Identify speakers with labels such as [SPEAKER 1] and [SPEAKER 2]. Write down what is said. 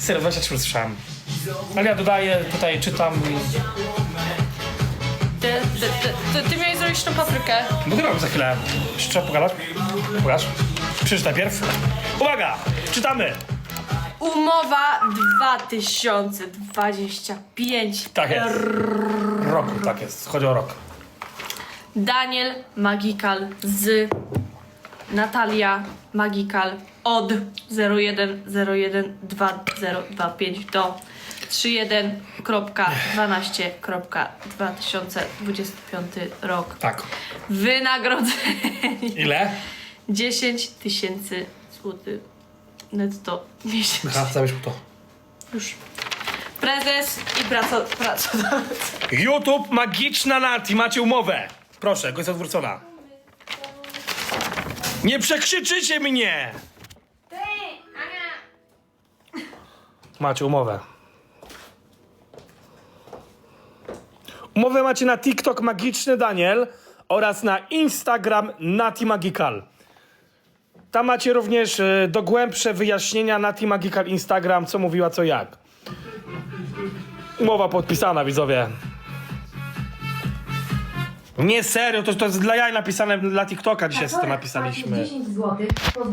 [SPEAKER 1] Serio, 23 słyszałem. Ale ja dodaję, tutaj czytam i...
[SPEAKER 2] Ty, ty, ty, ty, ty miałeś zrobić tą paprykę.
[SPEAKER 1] Mogę robić za chwilę. Czy Trzeba pogadać? Pokaż. Przeczytaj pierw. Uwaga! Czytamy!
[SPEAKER 2] Umowa 2025.
[SPEAKER 1] Tak jest. Rok, tak jest. Chodzi o rok.
[SPEAKER 2] Daniel Magikal z Natalia Magikal od 01012025 do 31.12.2025 rok.
[SPEAKER 1] Tak.
[SPEAKER 2] Wynagrodzenie
[SPEAKER 1] Ile?
[SPEAKER 2] 10 tysięcy złotych netto miesięcznie.
[SPEAKER 1] Aha, zabierz to.
[SPEAKER 2] Już. Prezes i praco, pracodawca.
[SPEAKER 1] YouTube Magiczna Nati, macie umowę. Proszę, jest odwrócona. Nie przekrzyczycie mnie! Macie umowę. Umowę macie na TikTok Magiczny Daniel oraz na Instagram Nati Magical. Tam macie również y, dogłębsze wyjaśnienia Nati Magical Instagram, co mówiła, co jak. Umowa podpisana, widzowie. Nie, serio, to, to jest dla jaj napisane, dla TikToka dzisiaj sobie to napisaliśmy.
[SPEAKER 3] 10 zł. Pozdrawiam.